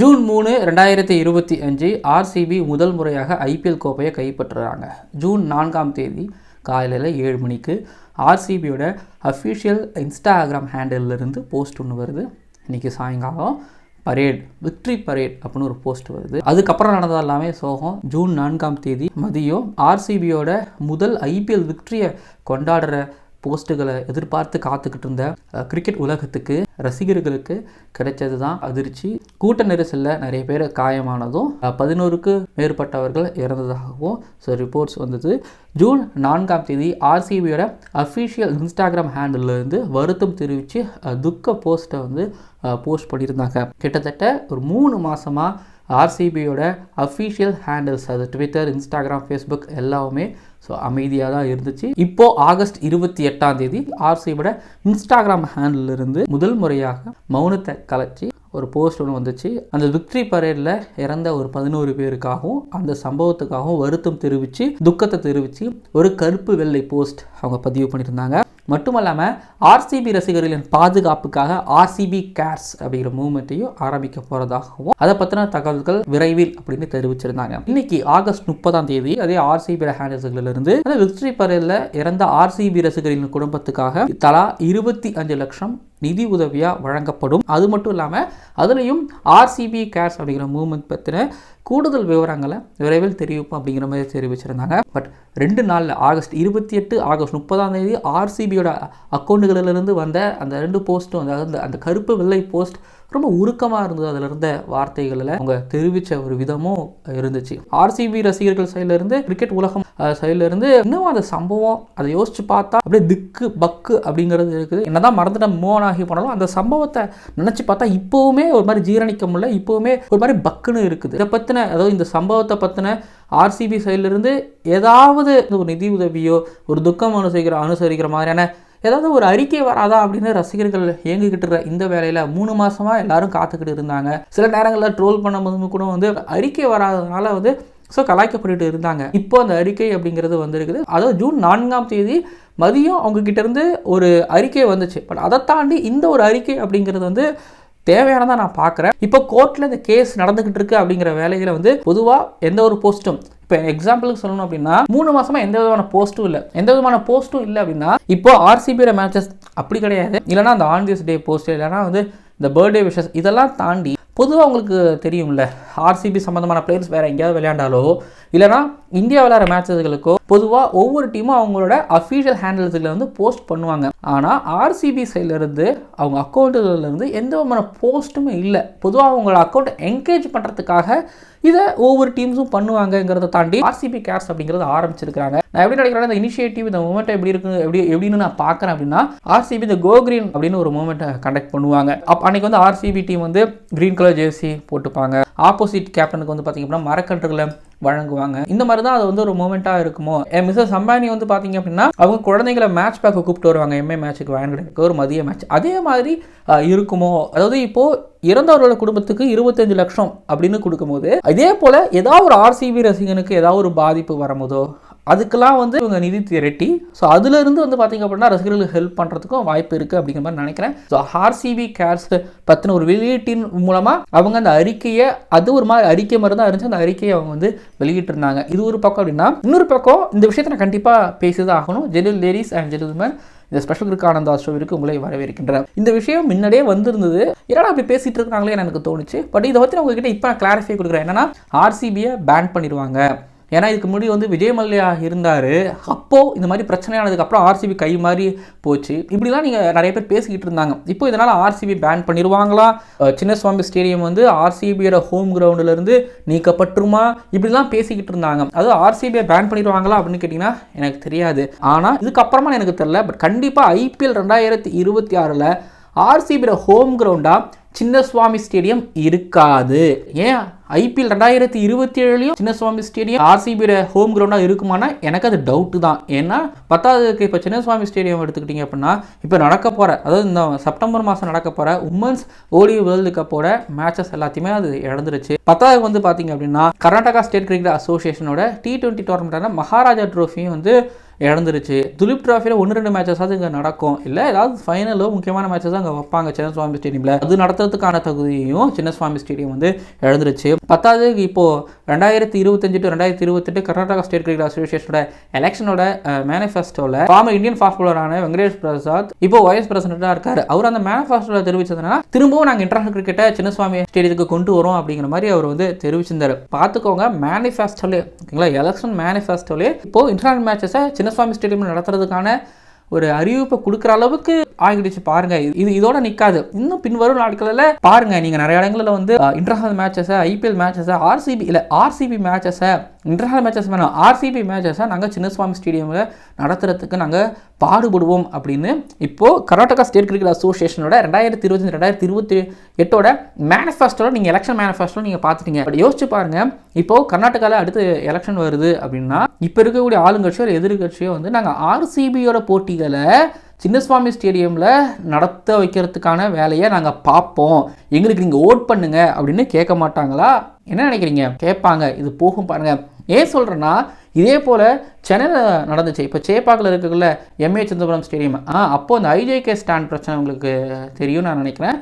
June மூணு ரெண்டாயிரத்தி இருபத்தி அஞ்சு ஆர்சிபி முதல் முறையாக ஐபிஎல் கோப்பையை கைப்பற்றுறாங்க. ஜூன் நான்காம் தேதி காலையில் ஏழு மணிக்கு ஆர்சிபியோட அஃபிஷியல் இன்ஸ்டாகிராம் ஹேண்டிலிருந்து போஸ்ட் ஒன்று வருது. இன்றைக்கி சாயங்காலம் பரேட் விக்ட்ரி பரேட் அப்படின்னு ஒரு போஸ்ட் வருது. அதுக்கப்புறம் நடந்தது எல்லாமே சோகம். ஜூன் நான்காம் தேதி மதியம் ஆர்சிபியோட முதல் ஐபிஎல் விக்ட்ரியை கொண்டாடுற போஸ்ட்டுகளை எதிர்பார்த்து காத்துக்கிட்டு இருந்த கிரிக்கெட் உலகத்துக்கு ரசிகர்களுக்கு கிடைச்சது தான் அதிர்ச்சி. கூட்ட நெரிசலில் நிறைய பேர் காயமானதும் பதினோருக்கு மேற்பட்டவர்கள் இறந்ததாகவும் ஸோ ரிப்போர்ட்ஸ் வந்தது. ஜூன் நான்காம் தேதி ஆர்சிபியோட அஃபிஷியல் இன்ஸ்டாகிராம் ஹேண்டில்லேருந்து வருத்தம் தெரிவித்து துக்க போஸ்ட்டை வந்து போஸ்ட் பண்ணியிருந்தாங்க. கிட்டத்தட்ட ஒரு மூணு மாதமாக ஆர்சிபியோட அஃபிஷியல் ஹேண்டில்ஸ் அது ட்விட்டர் இன்ஸ்டாகிராம் ஃபேஸ்புக் எல்லாமே ஸோ அமைதியாக தான் இருந்துச்சு. இப்போது ஆகஸ்ட் இருபத்தி எட்டாம் தேதி ஆர்சிபியோட இன்ஸ்டாகிராம் ஹேண்டிலிருந்து முதல் முறையாக மௌனத்தை கலைச்சி ஒரு போஸ்ட் ஒன்று வந்துச்சு. அந்த விக்ட்ரி பரேடில் இறந்த ஒரு பதினோரு பேருக்காகவும் அந்த சம்பவத்துக்காகவும் வருத்தம் தெரிவித்து துக்கத்தை தெரிவித்து ஒரு கருப்பு வெள்ளை போஸ்ட் அவங்க பதிவு பண்ணியிருந்தாங்க. மட்டுமல்லாமல் ஆர்சிபி ரசிகர்களின் பாதுகாப்புக்காக ஆர்சிபி கேர்ஸ் அப்படிங்கிற மூவ்மெண்ட்டையும் ஆரம்பிக்க போகிறதாகவும் அதை பற்றின தகவல்கள் விரைவில் அப்படின்னு தெரிவிச்சிருந்தாங்க. இன்னைக்கு ஆகஸ்ட் முப்பதாம் தேதி அதே ஆர்சிபி ஹேண்டர்ஸ்களிலிருந்து அந்த விக்டரி பரேடில் இறந்த ஆர்சிபி ரசிகர்களின் குடும்பத்துக்காக தலா இருபத்தி அஞ்சு லட்சம் நிதி உதவியாக வழங்கப்படும். அது மட்டும் இல்லாமல் அதுலேயும் ஆர்சிபி கேர்ஸ் அப்படிங்கிற மூவ்மெண்ட் பற்றின கூடுதல் விவரங்களை விரைவில் தெரிவிப்போம் அப்படிங்கிற மாதிரி தெரிவிச்சிருந்தாங்க. பட் ரெண்டு நாளில் ஆகஸ்ட் இருபத்தி எட்டு ஆகஸ்ட் முப்பதாம் தேதி ஆர்சிபியோட அக்கௌண்ட்டுகளிலிருந்து வந்த அந்த ரெண்டு போஸ்ட்டும் அதாவது அந்த- கருப்பு வெள்ளை போஸ்ட் ரொம்ப உருக்கமாக இருந்தது அதில் இருந்த வார்த்தைகளில். அவங்க தெரிவித்த ஒரு விதமும் இருந்துச்சு. ஆர்சிபி ரசிகர்கள் சைடிலிருந்து கிரிக்கெட் உலகம் சைட்லேருந்து சைடுல இருந்து இன்னும் அந்த சம்பவம் அதை யோசிச்சு பார்த்தா அப்படியே திக்கு பக்கு அப்படிங்கிறது இருக்குது. என்னதான் மறந்துட்டு மோன் ஆகி போனாலும் அந்த சம்பவத்தை நினச்சி பார்த்தா இப்போவுமே ஒரு மாதிரி ஜீரணிக்க முடியல இப்போவுமே ஒரு மாதிரி பக்குன்னு இருக்குது. இதை பற்றின அதாவது இந்த சம்பவத்தை பற்றின ஆர்சிபி சைட்லேருந்து ஏதாவது ஒரு நிதி உதவியோ ஒரு துக்கம் அனுசரிக்கிற அனுசரிக்கிற மாதிரியான ஏதாவது ஒரு அறிக்கை வராதா அப்படின்னு ரசிகர்கள் இயங்கிக்கிட்டு இந்த வேலையில் மூணு மாதமாக எல்லாரும் காத்துக்கிட்டு இருந்தாங்க. சில நேரங்களில் ட்ரோல் பண்ணும்போது கூட வந்து அறிக்கை வராததுனால வந்து ஸோ கலாய்க்கப்பட்டு இருந்தாங்க. இப்போ அந்த அறிக்கை அப்படிங்கிறது வந்திருக்குது. அதாவது ஜூன் நான்காம் தேதி மதியம் அவங்க கிட்டேருந்து ஒரு அறிக்கை வந்துச்சு. பட் அதை தாண்டி இந்த ஒரு அறிக்கை அப்படிங்கிறது வந்து தேவையானதாக நான் பார்க்குறேன். இப்போ கோர்ட்டில் இந்த கேஸ் நடந்துக்கிட்டு இருக்கு அப்படிங்கிற வேலையில் வந்து பொதுவாக எந்த ஒரு போஸ்ட்டும் இப்போ எக்ஸாம்பிளுக்கு சொல்லணும் அப்படின்னா மூணு மாசமா எந்த விதமான போஸ்ட்டும் இல்லை. எந்த விதமான போஸ்ட்டும் இல்லை அப்படின்னா இப்போ ஆர்சிபியோட மேட்சஸ் அப்படி கிடையாது. இல்லைனா அந்த ஆன் திஸ் டே போஸ்ட் இல்லைனா வந்து இந்த பர்த்டே விஷஸ் இதெல்லாம் தாண்டி பொதுவாக உங்களுக்கு தெரியும்ல ஆர்சிபி சம்மந்தமான பிளேயர்ஸ் வேறு எங்கேயாவது விளையாண்டாலோ இல்லைனா இந்தியா விளையாடுற மேட்சஸ்களுக்கோ பொதுவாக ஒவ்வொரு டீமும் அவங்களோட அஃபீஷியல் ஹேண்டில்ஸில் வந்து போஸ்ட் பண்ணுவாங்க. ஆனால் ஆர்சிபி சைட்லேருந்து அவங்க அக்கௌண்ட்டுலேருந்து எந்த விதமான போஸ்ட்டுமே இல்லை. பொதுவாக அவங்களோட அக்கௌண்ட்டை என்கரேஜ் பண்ணுறதுக்காக இதை ஒவ்வொரு டீம்ஸும் பண்ணுவாங்கங்கிறத தாண்டி ஆர்சிபி கேர்ஸ் அப்படிங்கிறத ஆரம்பிச்சிருக்காங்க நான் எப்படி நினைக்கிறேன் இந்த இனிஷியேட்டிவ் இந்த மூமெண்ட் எப்படி இருக்கு எப்படி எப்படின்னு நான் பார்க்குறேன் அப்படின்னா ஆர்சிபி இந்த கோ கிரீன் அப்படின்னு ஒரு மூமெண்ட்டை கண்டக்ட் பண்ணுவாங்க. அப்போ அன்னைக்கு வந்து ஆர்சிபி டீம் வந்து கிரீன் கலர் ஜெர்சி போட்டுப்பாங்க. ஆப்போசிட் கேப்டனுக்கு வந்து பார்த்தீங்க அப்படின்னா மரக்கன்றுகளை வழங்குவாங்க. இந்த மாதிரி தான் அது வந்து ஒரு மூமெண்ட்டாக இருக்குமோ? என் மிஸ்ஸஸ் அம்பானி வந்து பார்த்தீங்க அப்படின்னா அவங்க குழந்தைங்களை மேட்ச் பேக்கை கூப்பிட்டு வருவாங்க. எம்ஏ மேட்ச்சுக்கு வாங்கிட்டு ஒரு மதிய மேட்ச் அதே மாதிரி இருக்குமோ? அதாவது இப்போ இறந்தவர்களோட குடும்பத்துக்கு இருபத்தஞ்சு லட்சம் அப்படின்னு கொடுக்கும்போது இதே போல ஏதாவது ஒரு ஆர்சிபி ரசிகனுக்கு ஏதாவது ஒரு பாதிப்பு வரும்போதோ அதுக்கெல்லாம் வந்து இவங்க நிதி திரட்டி ஸோ அதுலேருந்து வந்து பார்த்தீங்க அப்படின்னா ரசிகர்களுக்கு ஹெல்ப் பண்ணுறதுக்கும் வாய்ப்பு இருக்குது அப்படிங்கிற மாதிரி நினைக்கிறேன். ஸோ ஆர்சிபி கேர்ஸ் பற்றின ஒரு வெளியீட்டின் மூலமாக அவங்க அந்த அறிக்கையை அது ஒரு மாதிரி அறிக்கை மாதிரி தான் இருந்துச்சு. அந்த அறிக்கையை அவங்க வந்து வெளியிட்டிருந்தாங்க. இது ஒரு பக்கம் அப்படின்னா இன்னொரு பக்கம் இந்த விஷயத்தை நான் கண்டிப்பாக பேசிதான் ஆகணும். ஜெனில் லேடிஸ் அண்ட் ஜென்டில்மேன் இந்த ஸ்பெஷல் கிரிக் ஆனந்தா ஷோவிற்கு உங்களை வரவேற்கின்றேன். இந்த விஷயம் முன்னாடியே வந்திருந்தது. என்னடா அப்படி பேசிட்டு இருக்காங்களே எனக்கு தோணுச்சு. பட் இதை பற்றி நான் உங்ககிட்ட இப்போ நான் கிளாரிஃபை கொடுக்குறேன். என்னன்னா ஆர்சிபியை பேன் பண்ணிடுவாங்க. ஏன்னா இதுக்கு முன்னாடி வந்து விஜய் மல்லையா இருந்தார். அப்போது இந்த மாதிரி பிரச்சனையானதுக்கப்புறம் ஆர்சிபி கை மாறி போச்சு. இப்படிலாம் நீங்கள் நிறைய பேர் பேசிக்கிட்டு இருந்தாங்க. இப்போ இதனால் ஆர்சிபி பேன் பண்ணிடுவாங்களா சின்னசுவாமி ஸ்டேடியம் வந்து ஆர்சிபியோட ஹோம் கிரவுண்டிலேருந்து நீக்கப்பட்டுருமா? இப்படிலாம் பேசிக்கிட்டு இருந்தாங்க. அது ஆர்சிபியை பேன் பண்ணிடுவாங்களா அப்படின்னு கேட்டிங்கன்னா எனக்கு தெரியாது. ஆனால் இதுக்கப்புறமா எனக்கு தெரில பட் கண்டிப்பாக ஐபிஎல் ரெண்டாயிரத்தி இருபத்தி ஆறில் ஆர்சிபியோட ஹோம் கிரவுண்டாக சின்னசுவாமி ஸ்டேடியம் இருக்காது. ஏன்? ஐபிஎல் ரெண்டாயிரத்தி இருபத்தி ஏழுலையும் சின்னசுவாமி ஸ்டேடியம் ஆர்சிபியோட ஹோம் கிரவுண்டாக இருக்குமானா? எனக்கு அது டவுட்டு தான். ஏன்னா பத்தாவதுக்கு இப்போ சின்னசுவாமி ஸ்டேடியம் எடுத்துக்கிட்டிங்க அப்படின்னா இப்போ நடக்க போகிற அதாவது இந்த செப்டம்பர் மாதம் நடக்க போகிற உமன்ஸ் ஓடி வேர்ல்டு கப்போட மேட்சஸ் எல்லாத்தையுமே அது இழந்துருச்சு. பத்தாவது வந்து பார்த்தீங்க அப்படின்னா கர்நாடகா ஸ்டேட் கிரிக்கெட் அசோசியேஷனோட டி டுவெண்ட்டி டோர்னமெண்ட்டான மகாராஜா ட்ரோஃபியும் வந்து இழந்துருச்சு. துலிப் ட்ராஃபியில் ஒன்று ரெண்டு மேட்சஸாவது இங்கே நடக்கும். இல்லை ஏதாவது ஃபைனலோ முக்கியமான மேட்சஸ் அங்கே வைப்பாங்க சின்னசுவாமி ஸ்டேடியமில் அது நடத்துறதுக்கான தகுதியும் சின்னசுவாமி ஸ்டேடியம் வந்து இழந்துருச்சு. பத்தாவது இப்போது ரெண்டாயிரத்தி இருபத்தஞ்சு டு ரெண்டாயிரத்தி இருபத்தெட்டு கர்நாடகா ஸ்டேட் கிரிக்கெட் அசோசியேஷனோட எலெக்ஷனோட மேனிஃபெஸ்டோவில் ஃபார்மர் இந்தியன் ஃபாஸ்ட் பாலரான வெங்கடேஷ் பிரசாத் இப்போ வைஸ் பிரசிடென்ட்டாக இருக்கார். அவர் அந்த மேனிஃபெஸ்டோவில் தெரிவிச்சதுனா திரும்பவும் நாங்கள் இன்டர்நேஷனல் கிரிக்கெட்டை சின்னசுவாமி ஸ்டேடியத்துக்கு கொண்டு வரோம் அப்படிங்கிற மாதிரி அவர் வந்து தெரிவிச்சிருந்தாரு. பார்த்துக்கோங்க மேனிஃபெஸ்டோலே ஓகேங்களா? எலெக்ஷன் மேனிஃபெஸ்டோலே இப்போ இன்டர்நேஷனல் மேட்சஸை சின்னசுவாமி ஸ்டேடியம் நடத்துறதுக்கான ஒரு அறிவிப்பை கொடுக்குற அளவுக்கு ஆகிடுச்சு பாருங்க. இது இதோட நிற்காது இன்னும் பின்வரும் நாட்களில் பாருங்க. நீங்க நிறைய இடங்களில் வந்து இன்டர்நேஷனல் மேட்சஸை ஐபிஎல் மேட்சஸை ஆர்சிபி இல்லை ஆர்சிபி மேட்சஸை இன்டர்நேஷனல் மேட்சஸ் வேணாம். ஆர்சிபி மேட்சஸை நாங்கள் சின்னசுவாமி ஸ்டேடியமில் நடத்துறதுக்கு நாங்கள் பாடுபடுவோம் அப்படின்னு இப்போது கர்நாடகா ஸ்டேட் கிரிக்கெட் அசோசியேஷனோட ரெண்டாயிரத்தி இருபத்தி ரெண்டாயிரத்தி இருபத்தி எட்டோட மேனிஃபெஸ்டோட நீங்கள் எலெக்ஷன் மேனிஃபெஸ்டோ நீங்கள் பார்த்துட்டீங்க. பட் யோசிச்சு பாருங்கள் இப்போது கர்நாடகாவில் அடுத்து எலெக்ஷன் வருது அப்படின்னா இப்போ இருக்கக்கூடிய ஆளுங்கட்சியோ எதிர்கட்சியோ வந்து நாங்கள் ஆர்சிபியோட போட்டிகளை சின்னசுவாமி ஸ்டேடியமில் நடத்த வைக்கிறதுக்கான வேலையை நாங்கள் பார்ப்போம். எங்களுக்கு நீங்கள் ஓட் பண்ணுங்க அப்படின்னு கேட்க மாட்டாங்களா? என்ன நினைக்கிறீங்க? கேட்பாங்க. இது போகும் பாருங்கள் ஏன் சொல்கிறேன்னா இதே போல் சென்னையில் நடந்துச்சு. இப்போ சேப்பாக்கில் இருக்கக்குள்ள எம்ஏ சந்திரபுரம் ஸ்டேடியம். ஆ அப்போது அந்த ஐஜேகே ஸ்டாண்ட் பிரச்சனை உங்களுக்கு தெரியும் நான் நினைக்கிறேன்.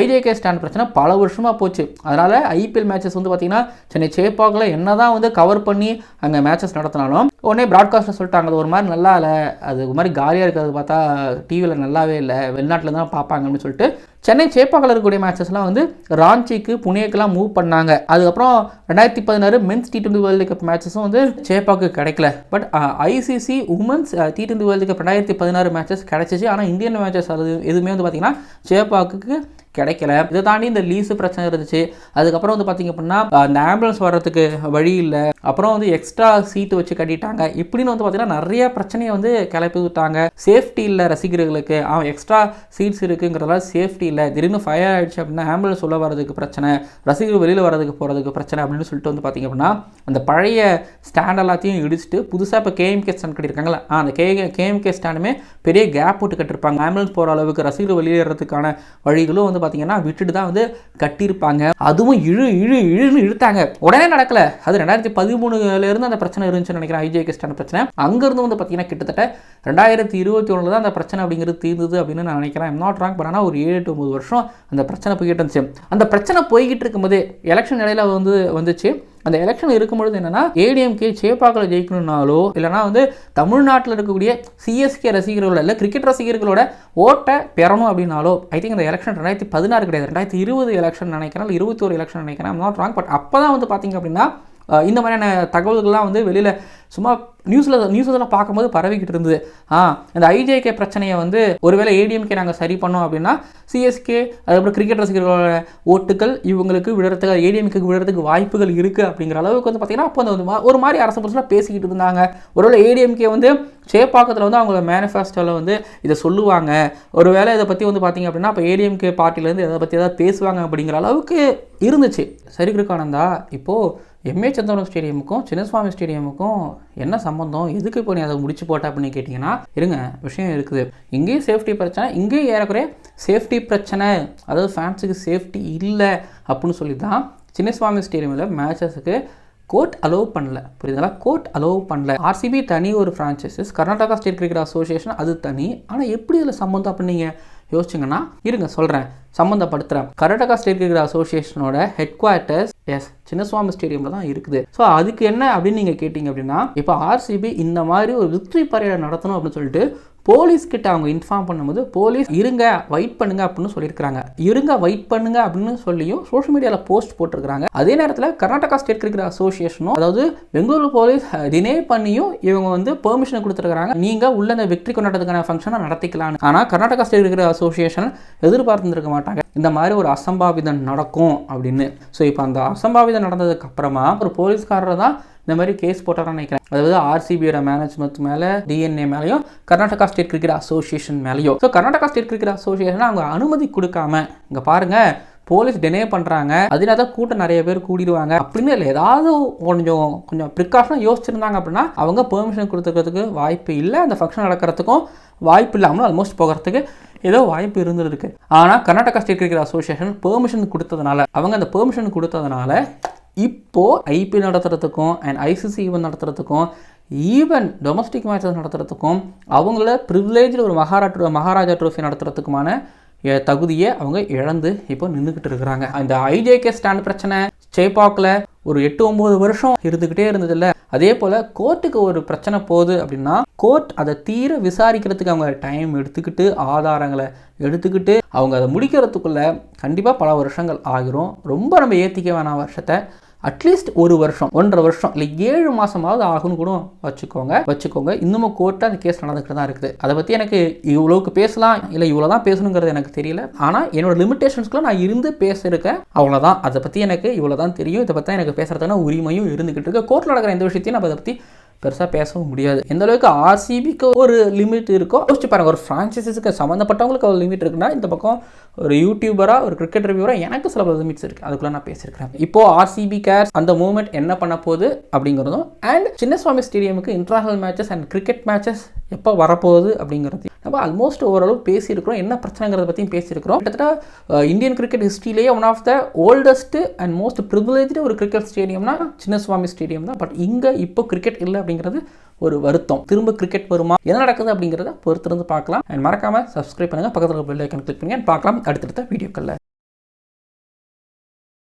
ஐஜேகே ஸ்டாண்ட் பிரச்சனை பல வருஷமாக போச்சு. அதனால் ஐபிஎல் மேட்சஸ் வந்து பார்த்திங்கன்னா சென்னை சேப்பாக்கில் என்ன தான் வந்து கவர் பண்ணி அங்கே மேட்சஸ் நடத்தினாலும் உடனே ப்ராட்காஸ்ட்டில் சொல்லிட்டாங்க அது ஒரு மாதிரி நல்லா இல்லை. அது ஒரு மாதிரி காலியாக இருக்கிறது பார்த்தா டிவியில் நல்லாவே இல்லை. வெளிநாட்டில் தான் பார்ப்பாங்க அப்படின்னு சொல்லிட்டு சென்னை சேப்பாக்கில் இருக்கக்கூடிய மேட்சஸ்லாம் வந்து ராஞ்சிக்கு புனேக்கெலாம் மூவ் பண்ணாங்க. அதுக்கப்புறம் ரெண்டாயிரத்தி பதினாறு men's T twenty world cup மேட்சஸும் வந்து சேப்பாக்கு கிடைக்கல. But ICC women's T twenty world cup ரெண்டாயிரத்தி பதினாறு மேட்சஸ் கிடைச்சிச்சு. ஆனால் இந்தியன் மேட்சஸ் அது எதுவுமே வந்து பார்த்திங்கன்னா சேப்பாக்கு கிடைக்கல. இதை தாண்டி இந்த லீஸு பிரச்சனை இருந்துச்சு. அதுக்கப்புறம் வந்து பார்த்திங்க அப்படின்னா அந்த ஆம்புலன்ஸ் வர்றதுக்கு வழி இல்லை. அப்புறம் வந்து எக்ஸ்ட்ரா சீட்டு வச்சு கட்டிட்டாங்க. இப்படின்னு வந்து பார்த்திங்கன்னா நிறைய பிரச்சனையை வந்து கிளப்பி விட்டாங்க சேஃப்டி இல்லை ரசிகர்களுக்கு. அவன் எக்ஸ்ட்ரா சீட்ஸ் இருக்குங்கிறதால சேஃப்டி இல்லை. திடீர்னு ஃபயர் ஆகிடுச்சு அப்படின்னா ஆம்புலன்ஸ் உள்ள வரதுக்கு பிரச்சனை ரசிகர்கள் வெளியில் வரதுக்கு போகிறதுக்கு பிரச்சனை அப்படின்னு சொல்லிட்டு வந்து பார்த்திங்க அப்படின்னா அந்த பழைய ஸ்டாண்ட் எல்லாத்தையும் இடிச்சுட்டு புதுசாக இப்போ கேஎம்கே ஸ்டாண்ட் கட்டியிருக்காங்களா அந்த கே கேஎம்கே ஸ்டாண்டுமே பெரிய கேப் போட்டு கட்டிருப்பாங்க. ஆம்புலன்ஸ் போகிற அளவுக்கு ரசிகர்கள் வெளியேறதுக்கான வழிகளும் வந்து பார்த்தீங்கன்னா விட்டுட்டு தான் வந்து கட்டியிருப்பாங்க. அதுவும் இழு இழு இழுன்னு இழுத்தாங்க. உடனே நடக்கல. அது ரெண்டாயிரத்தி பதிமூணுலேருந்து அந்த பிரச்சனை இருந்துச்சுன்னு நினைக்கிறேன் ஐஜே கிஸ்டான பிரச்சனை. அங்கேருந்து வந்து பார்த்தீங்கன்னா கிட்டத்தட்ட ரெண்டாயிரத்தி இருபத்தி ஒன்றில் தான் அந்த பிரச்சனை அப்படிங்கிறது தீர்ந்தது அப்படின்னு நான் நினைக்கிறேன். எம் நாட் ராங் பட் ஆனால் ஒரு ஏழு டு ஒம்பது வருஷம் அந்த பிரச்சனை போய்கிட்டு இருந்துச்சு. அந்த பிரச்சனை போய்கிட்டு இருக்கும்போது எலெக்ஷன் இடையில வந்து வந்துச்சு. அந்த எலெக்ஷன் இருக்கும்பொழுது என்னன்னா ஏடிஎம்கே சேப்பாக்கில் ஜெயிக்கணும்னாலோ இல்லைனா வந்து தமிழ்நாட்டில் இருக்கக்கூடிய சிஎஸ்கே ரசிகர்களோட இல்லை கிரிக்கெட் ரசிகர்களோட ஓட்டை பெறணும் அப்படின்னாலோ ஐ திங்க் இந்த எலெக்ஷன் ரெண்டாயிரத்தி பதினாறு கிடையாது. ரெண்டாயிரத்தி இருபது எலெக்ஷன் நினைக்கிறேன் இல்லை இருபத்தி ஒரு எலெக்ஷன் நினைக்கிறேன் நாட் ராங் பட் அப்போ தான் வந்து பார்த்தீங்க அப்படின்னா இந்த மாதிரியான தகவல்கள்லாம் வந்து வெளியில் சும்மா நியூஸில் நியூஸில் பார்க்கும்போது பரவிக்கிட்டு இருந்தது. ஆ இந்த ஐஜேகே பிரச்சனையை வந்து ஒருவேளை ஏடிஎம்கே நாங்கள் சரி பண்ணோம் அப்படின்னா சிஎஸ்கே அதுக்கப்புறம் கிரிக்கெட் ரசிகர்களோட ஓட்டுகள் இவங்களுக்கு விடுறதுக்கு ஏடிஎம்கேக்கு விடுறதுக்கு வாய்ப்புகள் இருக்குது அப்படிங்கிற அளவுக்கு வந்து பார்த்திங்கன்னா அப்போ அந்த ஒரு மா- ஒரு மாதிரி அரசு புரட்சியில் பேசிக்கிட்டு இருந்தாங்க. ஒருவேளை ஏடிஎம்கே வந்து சேப்பாக்கத்தில் வந்து அவங்களோட மேனிஃபெஸ்டோவில் வந்து இதை சொல்லுவாங்க. ஒரு வேளை இதை பற்றி வந்து பார்த்தீங்க அப்படின்னா இப்போ ஏடிஎம்கே பார்ட்டிலேருந்து இதை பற்றி ஏதாவது பேசுவாங்க அப்படிங்கிற அளவுக்கு இருந்துச்சு. சரி கிருக்கானந்தா இப்போது எம்ஏ சந்திரன் ஸ்டேடியமுக்கும் சின்னசுவாமி ஸ்டேடியமுக்கும் என்ன சம்பந்தம்? எதுக்கு இப்போ நீ அதை முடிச்சு போட்ட அப்படின்னு கேட்டிங்கன்னா இருங்க விஷயம் இருக்குது. இங்கேயும் சேஃப்டி பிரச்சனை இங்கேயும் ஏறக்குறைய சேஃப்டி பிரச்சனை. அதாவது ஃபேன்ஸுக்கு சேஃப்டி இல்லை அப்படின்னு சொல்லி தான் சின்னசுவாமி ஸ்டேடியமில் மேட்சஸுக்கு கோர்ட் அலோவ் பண்ணல. புரியுதுங்களா? கோர்ட் அலோவ் பண்ணல. ஆர்சிபி தனி ஒரு franchises Karnataka state cricket association அது தனி. ஆனால் எப்படி இதில் சம்மந்தம் அப்படின்னீங்க யோசிச்சிங்கன்னா இருங்க சொல்கிறேன் சம்மந்தப்படுத்துகிறேன் கர்நாடகா ஸ்டேட் கிரிக்கெட் அசோசியேஷனோட ஹெட் குவார்ட்டர்ஸ் எஸ் சின்னசுவாமி ஸ்டேடியமில் தான் இருக்குது. ஸோ அதுக்கு என்ன அப்படின்னு நீங்கள் கேட்டிங்க அப்படின்னா இப்போ ஆர்சிபி இந்த மாதிரி ஒரு விக்ட்ரி பரேடை நடத்தணும் அப்படின்னு சொல்லிட்டு போலீஸ்கிட்ட அவங்க இன்ஃபார்ம் பண்ணும்போது போலீஸ் இருங்க வெயிட் பண்ணுங்க அப்படின்னு சொல்லியிருக்காங்க இருங்க வெயிட் பண்ணுங்க அப்படின்னு சொல்லியும் சோஷியல் மீடியாவில் போஸ்ட் போட்டிருக்காங்க அதே நேரத்தில் கர்நாடகா ஸ்டேட் கிரிக்கெட் அசோசியேஷனும் அதாவது பெங்களூரு போலீஸ் டினே பண்ணியும் இவங்க வந்து பெர்மிஷன் கொடுத்துருக்காங்க நீங்கள் உள்ள இந்த வெற்றி கொண்டாட்டத்துக்கான ஃபங்க்ஷனை நடத்திக்கலாம்னு. ஆனால் கர்நாடகா ஸ்டேட் கிரிக்கெட் அசோசியேஷன் எதிர்பார்த்துருக்க மாட்டாங்க. இந்த மாதிரி ஒரு அசம்பாவிதம் நடக்கும் அப்படின்னு. ஸோ இப்போ அந்த அசம்பாவிதம் நடந்ததுக்கு அப்புறமா ஒரு போலீஸ்காரர் தான் இந்த மாதிரி கேஸ் போட்டாரான்னு நினைக்கிறேன். அதாவது ஆர்சிபியோட மேனேஜ்மெண்ட் மேலே டிஎன்ஏ மேலேயும் கர்நாடகா ஸ்டேட் கிரிக்கெட் அசோசியேஷன் மேலேயும் so Karnataka state cricket association அவங்க அனுமதி கொடுக்காம இங்கே பாருங்க போலீஸ் டினே பண்ணுறாங்க அதனால தான் கூட்டம் நிறைய பேர் கூடிடுவாங்க. அப்படின்னு இல்லை ஏதாவது கொஞ்சம் கொஞ்சம் ப்ரிகாஷனாக யோசிச்சிருந்தாங்க அப்படின்னா அவங்க பெர்மிஷன் கொடுத்துக்கிறதுக்கு வாய்ப்பு இல்லை. அந்த ஃபங்க்ஷன் நடக்கிறதுக்கும் வாய்ப்பு இல்லாமல் ஆல்மோஸ்ட் போகிறதுக்கு ஏதோ வாய்ப்பு இருந்திருக்கு. ஆனால் Karnataka state cricket association permission கொடுத்ததுனால அவங்க அந்த பெர்மிஷன் கொடுத்ததுனால இப்போது ஐபிஎல் நடத்துகிறதுக்கும் அண்ட் ஐசிசி ஈவெண்ட் நடத்துகிறதுக்கும் ஈவன் டொமஸ்டிக் மேட்சஸ் நடத்துகிறதுக்கும் அவங்கள ப்ரிவிலேஜில் ஒரு மகாராஷ்டிர மகாராஜா ட்ரோஃபி நடத்துறதுக்குமான தகுதியை அவங்க இழந்து இப்போ நின்றுக்கிட்டு இருக்கிறாங்க. இந்த ஐஜேகே ஸ்டாண்ட் பிரச்சனை சேப்பாக்கில் ஒரு எட்டு ஒம்பது வருஷம் இருந்துக்கிட்டே இருந்ததில்ல. அதே போல் கோர்ட்டுக்கு ஒரு பிரச்சனை போகுது அப்படின்னா கோர்ட் அதை தீர விசாரிக்கிறதுக்கு அவங்க டைம் எடுத்துக்கிட்டு ஆதாரங்களை எடுத்துக்கிட்டு அவங்க அதை முடிக்கிறதுக்குள்ள கண்டிப்பாக பல வருஷங்கள் ஆகிரும். ரொம்ப நம்ம ஏற்றிக்க வேணாம் வருஷத்தை. அட்லீஸ்ட் ஒரு வருஷம் ஒன்றரை வருஷம் இல்லை ஏழு மாதமாவது ஆகும்னு கூட வச்சுக்கோங்க. வச்சுக்கோங்க இன்னமும் கோர்ட்டாக அந்த கேஸ் நடந்துக்கிட்டு தான் இருக்குது. அதை பற்றி எனக்கு இவ்வளோக்கு பேசலாம் இல்லை இவ்வளோ தான் பேசணுங்கிறது எனக்கு தெரியல. ஆனால் என்னோட லிமிட்டேஷன்ஸ்க்குள்ள நான் இருந்து பேசியிருக்கேன். அவ்வளோதான் அதை பற்றி எனக்கு இவ்வளோ தான் தெரியும். இதை பற்றி எனக்கு பேசுறதுக்கான உரிமையும் இருந்துக்கிட்டு இருக்கு. கோர்ட்டில் நடக்கிற எந்த விஷயத்தையும் நம்ம அதை பற்றி பெருசாக பேசவும் முடியாது. எந்த அளவுக்கு ஆர்சிபிக்கு ஒரு லிமிட் இருக்கோ யோசிச்சு பாருங்க ஒரு ஃப்ரான்ச்சைஸிஸ்க்கு சம்மந்தப்பட்டவங்களுக்கு ஒரு லிமிட் இருக்குன்னா இந்த பக்கம் ஒரு யூடியூபராக ஒரு கிரிக்கெட் ரிவ்யூவராக எனக்கு சில லிமிட்ஸ் இருக்குது அதுக்குள்ளே நான் பேசியிருக்கிறேன். இப்போது ஆர்சிபி கேர்ஸ் அந்த மூவ்மெண்ட் என்ன பண்ண போகுது அப்படிங்கிறதும் and Chinnaswamy ஸ்டேடியமுக்கு international matches and cricket matches எப்போ வரப்போகுது அப்படிங்கிறது. நம்ம ஆல்மோஸ்ட் ஓரளவு பேசியிருக்கிறோம். என்ன பிரச்சனைங்கிறத பற்றியும் பேசியிருக்கிறோம். கிட்டத்தட்ட Indian cricket ஹிஸ்ட்ரியிலேயே one of the oldest and most privileged ஒரு கிரிக்கெட் ஸ்டேடியம்னா சின்னசுவாமி ஸ்டேடியம் தான். பட் இங்கே இப்போ கிரிக்கெட் இல்லை அப்படிங்கிறது ஒரு வருத்தம். திரும்ப கிரிக்கெட் வருமா? என்ன நடக்குது அப்படிங்கிறத பொறுத்திருந்து பார்க்கலாம். அண்ட் மறக்காமல் சப்ஸ்கிரைப் பண்ணுங்கள் பக்கத்தில் பெல் ஐக்கன் கிளிக் பண்ணுங்கள் பார்க்கலாம் அடுத்தடுத்த வீடியோக்களில்.